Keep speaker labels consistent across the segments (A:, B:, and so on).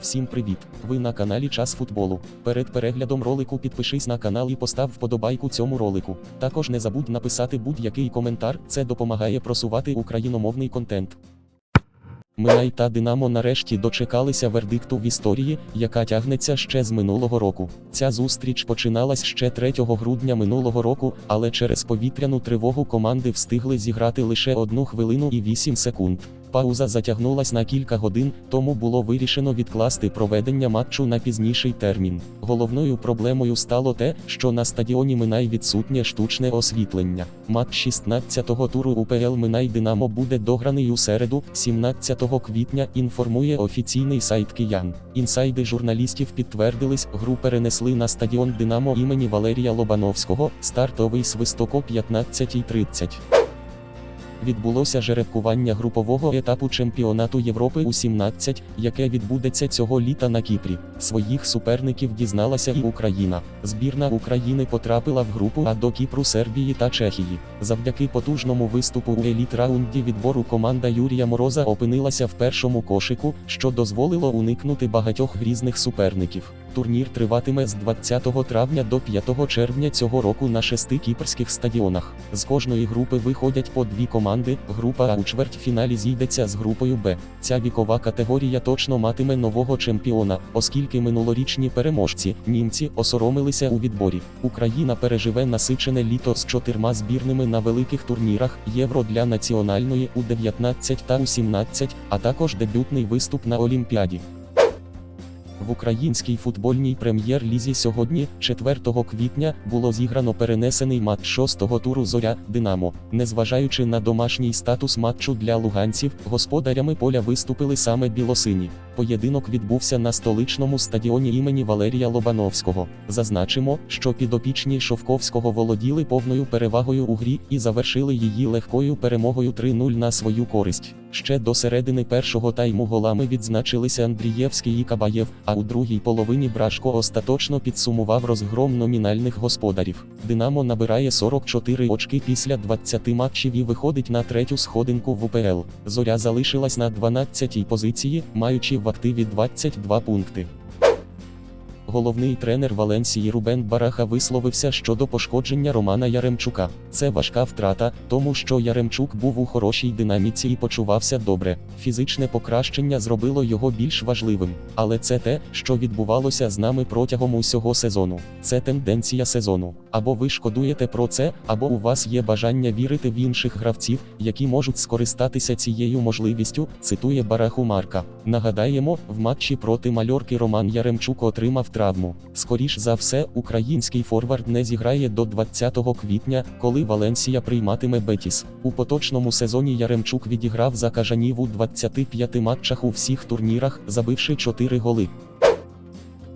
A: Всім привіт! Ви на каналі Час футболу. Перед переглядом ролику підпишись на канал і постав вподобайку цьому ролику. Також не забудь написати будь-який коментар, це допомагає просувати україномовний контент. Минай та Динамо нарешті дочекалися вердикту в історії, яка тягнеться ще з минулого року. Ця зустріч починалась ще 3 грудня минулого року, але через повітряну тривогу команди встигли зіграти лише 1 хвилину і 8 секунд. Пауза затягнулась на кілька годин, тому було вирішено відкласти проведення матчу на пізніший термін. Головною проблемою стало те, що на стадіоні Минай відсутнє штучне освітлення. Матч 16-го туру УПЛ Минай Динамо буде дограний у середу, 17 квітня, інформує офіційний сайт киян. Інсайди журналістів підтвердились, гру перенесли на стадіон Динамо імені Валерія Лобановського, стартовий свисток о 15.30 відбулося жеребкування групового етапу чемпіонату Європи у 17, яке відбудеться цього літа на Кіпрі. Своїх суперників дізналася і Україна. Збірна України потрапила в групу А до Кіпру Сербії та Чехії. Завдяки потужному виступу у еліт раунді відбору команда Юрія Мороза опинилася в першому кошику, що дозволило уникнути багатьох грізних суперників. Турнір триватиме з 20 травня до 5 червня цього року на шести кіпрських стадіонах. З кожної групи виходять по дві команди. Група А у чвертьфіналі зійдеться з групою Б. Ця вікова категорія точно матиме нового чемпіона, оскільки минулорічні переможці, німці, осоромилися у відборі. Україна переживе насичене літо з чотирма збірними на великих турнірах Євро для національної у 19 та у 17, а також дебютний виступ на Олімпіаді. В українській футбольній прем'єр-лізі сьогодні, 4 квітня, було зіграно перенесений матч шостого туру Зоря Динамо. Незважаючи на домашній статус матчу для луганців, господарями поля виступили саме білосині. Поєдинок відбувся на столичному стадіоні імені Валерія Лобановського. Зазначимо, що підопічні Шовковського володіли повною перевагою у грі і завершили її легкою перемогою 3-0 на свою користь. Ще до середини першого тайму голами відзначилися Андрієвський і Кабаєв, а у другій половині Брашко остаточно підсумував розгром номінальних господарів. Динамо набирає 44 очки після 20 матчів і виходить на третю сходинку в УПЛ. Зоря залишилась на 12-й позиції, маючи в активі 22 пункти. Головний тренер Валенсії Рубен Бараха висловився щодо пошкодження Романа Яремчука. Це важка втрата, тому що Яремчук був у хорошій динаміці і почувався добре. Фізичне покращення зробило його більш важливим. Але це те, що відбувалося з нами протягом усього сезону. Це тенденція сезону. Або ви шкодуєте про це, або у вас є бажання вірити в інших гравців, які можуть скористатися цією можливістю, цитує Бараху Марка. Нагадаємо, в матчі проти мальорки Роман Яремчук отримав травму. Скоріш за все, український форвард не зіграє до 20 квітня, коли Валенсія прийматиме Бетіс. У поточному сезоні Яремчук відіграв за кажанів у 25 матчах у всіх турнірах, забивши 4 голи.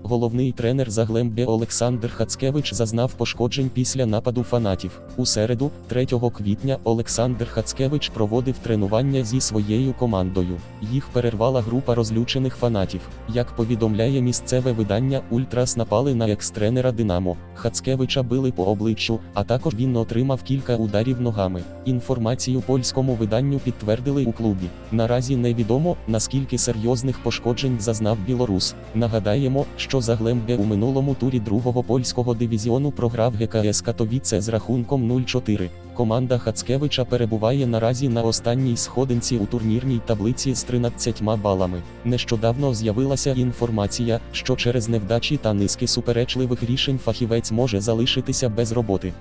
A: Головний тренер Заглембє Олександр Хацкевич зазнав пошкоджень після нападу фанатів. У середу, 3 квітня, Олександр Хацкевич проводив тренування зі своєю командою. Їх перервала група розлючених фанатів. Як повідомляє місцеве видання, Ультрас напали на екс-тренера Динамо. Хацкевича били по обличчю, а також він отримав кілька ударів ногами. Інформацію польському виданню підтвердили у клубі. Наразі невідомо, наскільки серйозних пошкоджень зазнав білорус. Нагадаємо, що Заглембе у минулому турі другого польського дивізіону програв ГКС Катовіце з рахунком 0-4. Команда Хацкевича перебуває наразі на останній сходинці у турнірній таблиці з 13 балами. Нещодавно з'явилася інформація, що через невдачі та низки суперечливих рішень фахівець може залишитися без роботи.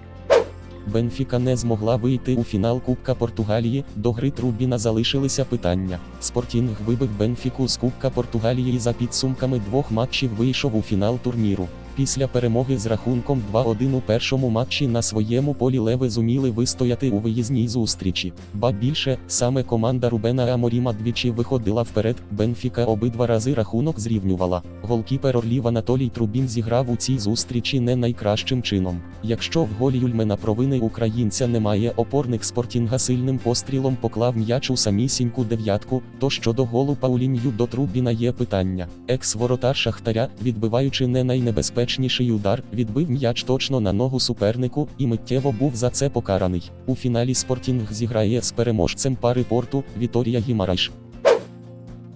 A: Бенфіка не змогла вийти у фінал Кубка Португалії, до гри Трубіна залишилися питання. Спортінг вибив Бенфіку з Кубка Португалії за підсумками двох матчів вийшов у фінал турніру. Після перемоги з рахунком 2-1 у першому матчі на своєму полі леви зуміли вистояти у виїзній зустрічі. Ба більше, саме команда Рубена Аморіма двічі виходила вперед, Бенфіка обидва рази рахунок зрівнювала. Голкіпер Орлів Анатолій Трубін зіграв у цій зустрічі не найкращим чином. Якщо в голі Юльмена провини українця немає, опорник спортінга сильним пострілом поклав м'яч у самісіньку дев'ятку, то щодо голу Паулінью до Трубіна є питання. Екс-воротар Шахтаря, відбиваючи не найнебезпечніший Небезпечніший удар відбив м'яч точно на ногу супернику і миттєво був за це покараний. У фіналі Спортінг зіграє з переможцем пари порту Віторія Гімарайш.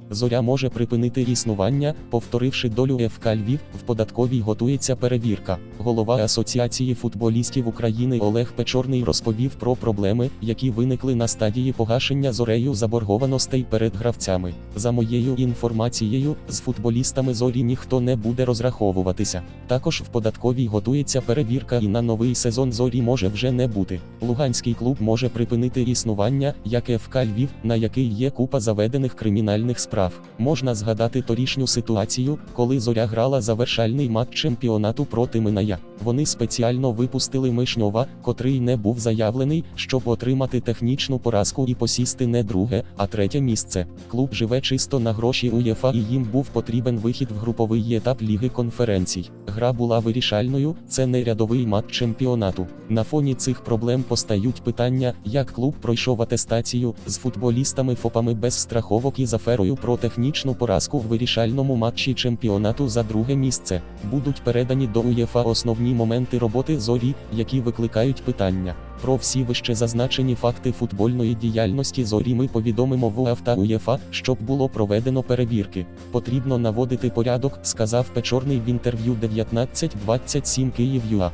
A: Зоря може припинити існування, повторивши долю ФК Львів, в податковій готується перевірка. Голова Асоціації футболістів України Олег Печорний розповів про проблеми, які виникли на стадії погашення зорею заборгованостей перед гравцями. За моєю інформацією, з футболістами зорі ніхто не буде розраховуватися. Також в податковій готується перевірка і на новий сезон зорі може вже не бути. Луганський клуб може припинити існування, як ФК Львів, на який є купа заведених кримінальних справ. Можна згадати торішню ситуацію, коли зоря грала завершальний матч чемпіонату проти Миная. Вони спеціально випустили Мишньова, котрий не був заявлений, щоб отримати технічну поразку і посісти не друге, а третє місце. Клуб живе чисто на гроші УЄФА і їм був потрібен вихід в груповий етап Ліги конференцій. Гра була вирішальною, це не рядовий матч чемпіонату. На фоні цих проблем постають питання, як клуб пройшов атестацію з футболістами ФОПами без страховок і з аферою про технічну поразку в вирішальному матчі чемпіонату за друге місце. Будуть передані до УЄФА основні моменти роботи зорі, які викликають питання. Про всі вище зазначені факти футбольної діяльності зорі ми повідомимо в УАФ та УЄФА, щоб було проведено перевірки. Потрібно наводити порядок, сказав Печорний в інтерв'ю 1927 Київ.ЮА.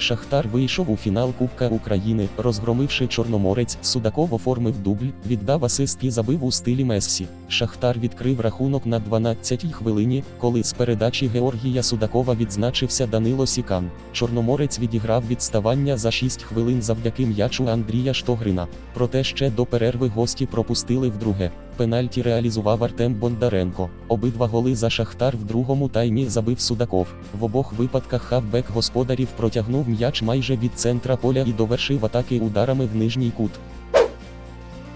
A: Шахтар вийшов у фінал Кубка України, розгромивши Чорноморець, Судаков оформив дубль, віддав асист і забив у стилі Мессі. Шахтар відкрив рахунок на 12-й хвилині, коли з передачі Георгія Судакова відзначився Данило Сікан. Чорноморець відіграв відставання за 6 хвилин завдяки м'ячу Андрія Штогрина. Проте ще до перерви гості пропустили вдруге. Пенальті реалізував Артем Бондаренко. Обидва голи за Шахтар в другому таймі забив Судаков. В обох випадках хавбек господарів протягнув м'яч майже від центра поля і довершив атаки ударами в нижній кут.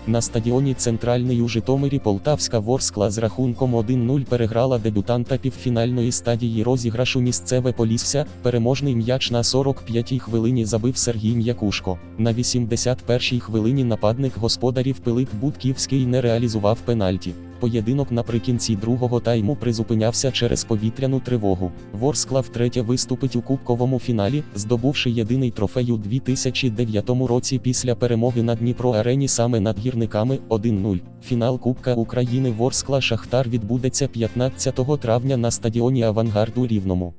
A: На стадіоні Центральний у Житомирі Полтавська Ворскла з рахунком 1-0 переграла дебютанта півфінальної стадії розіграшу місцеве Полісся. Переможний м'яч на 45-й хвилині забив Сергій М'якушко. На 81-й хвилині нападник господарів Пилип Будківський не реалізував пенальті. Поєдинок наприкінці другого тайму призупинявся через повітряну тривогу. Ворскла втретє виступить у кубковому фіналі, здобувши єдиний трофей у 2009 році після перемоги на Дніпро арені саме над гірниками 1-0. Фінал Кубка України Ворскла Шахтар відбудеться 15 травня на стадіоні Авангард у Рівному.